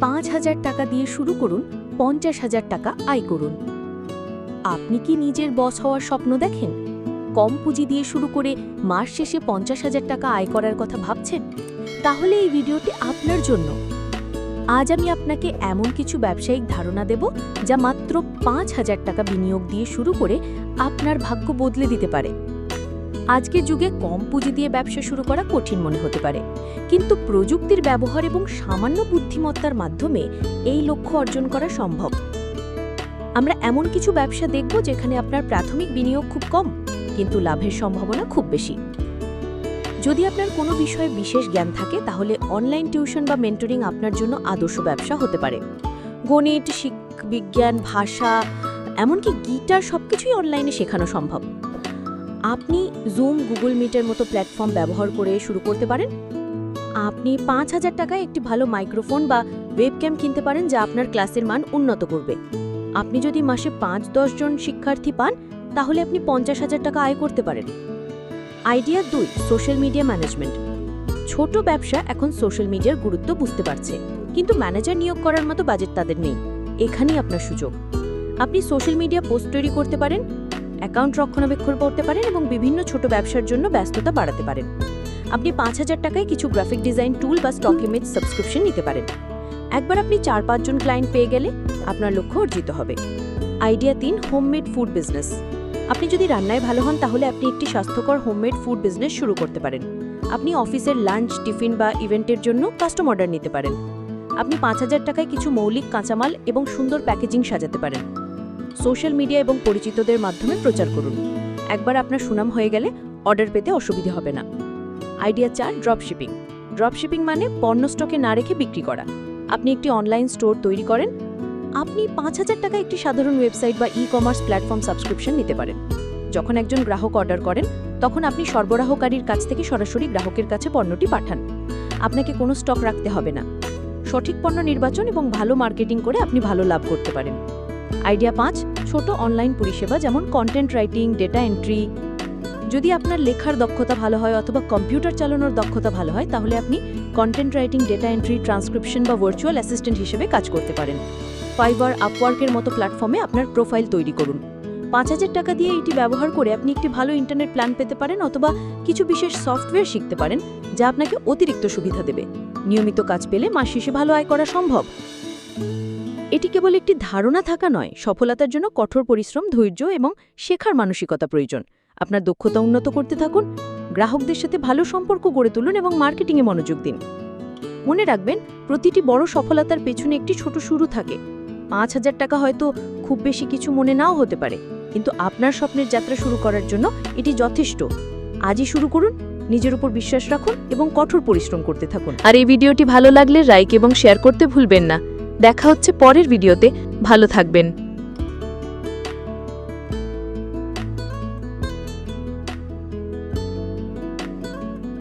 পাঁচ হাজার টাকা দিয়ে শুরু করুন, পঞ্চাশ হাজার টাকা আয় করুন। আপনি কি নিজের বস হওয়ার স্বপ্ন দেখেন? কম পুঁজি দিয়ে শুরু করে মাস শেষে পঞ্চাশ হাজার টাকা আয় করার কথা ভাবছেন? তাহলে এই ভিডিওটি আপনার জন্য। আজ আমি আপনাকে এমন কিছু ব্যবসায়িক ধারণা দেব যা মাত্র পাঁচ হাজার টাকা বিনিয়োগ দিয়ে শুরু করে আপনার ভাগ্য বদলে দিতে পারে। আজকের যুগে কম পুঁজি দিয়ে ব্যবসা শুরু করা কঠিন মনে হতে পারে। কিন্তু প্রযুক্তির ব্যবহার এবং সামান্য বুদ্ধিমত্তার মাধ্যমে এই লক্ষ্য অর্জন করা সম্ভব। আমরা এমন কিছু ব্যবসা দেখব যেখানে আপনার প্রাথমিক বিনিয়োগ খুব কম, কিন্তু লাভের সম্ভাবনা খুব বেশি। যদি আপনার কোনো বিষয়ে বিশেষ জ্ঞান থাকে, তাহলে অনলাইন টিউশন বা মেন্টরিং আপনার জন্য আদর্শ ব্যবসা হতে পারে। গণিত শিক বিজ্ঞান, ভাষা, এমনকি গিটার সবকিছুই অনলাইনে শেখানো সম্ভব। আপনি জুম গুগল মিটের মতো প্ল্যাটফর্ম ব্যবহার করে শুরু করতে পারেন। আপনি পাঁচ হাজার টাকায় একটি ভালো মাইক্রোফোন বা ওয়েবক্যাম কিনতে পারেন যা আপনার ক্লাসের মান উন্নত করবে। আপনি যদি মাসে পাঁচ জন শিক্ষার্থী পান, তাহলে আপনি পঞ্চাশ হাজার টাকা আয় করতে পারেন। আইডিয়া দুই সোশ্যাল মিডিয়া ম্যানেজমেন্ট ছোট ব্যবসা এখন সোশ্যাল মিডিয়ার গুরুত্ব বুঝতে পারছে, কিন্তু ম্যানেজার নিয়োগ করার মতো বাজেট তাদের নেই। এখানেই আপনার সুযোগ। আপনি সোশ্যাল মিডিয়া পোস্ট তৈরি করতে পারেন অ্যাকাউন্ট রক্ষণাবেক্ষণ করতে পারেন এবং বিভিন্ন ছোট ব্যবসার জন্য ব্যস্ততা বাড়াতে পারেন। আপনি পাঁচ হাজার টাকায় কিছু গ্রাফিক ডিজাইন টুল বা স্টক ইমেজ সাবস্ক্রিপশন নিতে পারেন। একবার আপনি চার পাঁচজন ক্লায়েন্ট পেয়ে গেলে আপনার লক্ষ্য অর্জিত হবে। আইডিয়া তিন হোমমেড ফুড বিজনেস আপনি যদি রান্নায় ভালো হন, তাহলে আপনি একটি স্বাস্থ্যকর হোমমেড ফুড বিজনেস শুরু করতে পারেন। আপনি অফিসের লাঞ্চ টিফিন বা ইভেন্টের জন্য কাস্টম অর্ডার নিতে পারেন। আপনি পাঁচ হাজার টাকায় কিছু মৌলিক কাঁচামাল এবং সুন্দর প্যাকেজিং সাজাতে পারেন। সোশ্যাল মিডিয়া এবং পরিচিতদের মাধ্যমে প্রচার করুন। একবার আপনার সুনাম হয়ে গেলে অর্ডার পেতে অসুবিধে হবে না। আইডিয়া চার ড্রপশিপিং ড্রপশিপিং মানে পণ্য স্টকে না রেখে বিক্রি করা। আপনি একটি অনলাইন স্টোর তৈরি করেন। আপনি পাঁচ হাজার টাকা একটি সাধারণ ওয়েবসাইট বা ই কমার্স প্ল্যাটফর্ম সাবস্ক্রিপশন নিতে পারেন। যখন একজন গ্রাহক অর্ডার করেন, তখন আপনি সরবরাহকারীর কাছ থেকে সরাসরি গ্রাহকের কাছে পণ্যটি পাঠান। আপনাকে কোনো স্টক রাখতে হবে না। সঠিক পণ্য নির্বাচন এবং ভালো মার্কেটিং করে আপনি ভালো লাভ করতে পারেন। আইডিয়া পাঁচ, ছোট অনলাইন পরিষেবা যেমন কন্টেন্ট রাইটিং ডেটা এন্ট্রি যদি আপনার লেখার দক্ষতা ভালো হয় অথবা কম্পিউটার চালানোর দক্ষতা ভালো হয়, তাহলে আপনি content writing data entry transcription বা ভার্চুয়াল অ্যাসিস্ট্যান্ট হিসেবে কাজ করতে পারেন। ফাইবার আপওয়ার্কের মতো প্ল্যাটফর্মে আপনার প্রোফাইল তৈরি করুন। পাঁচ হাজার টাকা দিয়ে এটি ব্যবহার করে আপনি একটি ভালো ইন্টারনেট প্ল্যান পেতে পারেন অথবা কিছু বিশেষ সফটওয়্যার শিখতে পারেন, যা আপনাকে অতিরিক্ত সুবিধা দেবে। নিয়মিত কাজ পেলে মাস শেষে ভালো আয় করা সম্ভব। এটি কেবল একটি ধারণা থাকা নয়, সফলতার জন্য কঠোর পরিশ্রম, ধৈর্য এবং শেখার মানসিকতা প্রয়োজন। আপনার দক্ষতা উন্নত করতে থাকুন, গ্রাহকদের সাথে ভালো সম্পর্ক গড়ে তুলুন এবং মার্কেটিংয়ে মনোযোগ দিন। মনে রাখবেন, প্রতিটি বড় সফলতার পেছনে একটি ছোট শুরু থাকে। পাঁচ হাজার টাকা হয়তো খুব বেশি কিছু মনে নাও হতে পারে, কিন্তু আপনার স্বপ্নের যাত্রা শুরু করার জন্য এটি যথেষ্ট। আজই শুরু করুন, নিজের উপর বিশ্বাস রাখুন এবং কঠোর পরিশ্রম করতে থাকুন। আর এই ভিডিওটি ভালো লাগলে লাইক এবং শেয়ার করতে ভুলবেন না। দেখা হচ্ছে পরের ভিডিওতে। ভালো থাকবেন।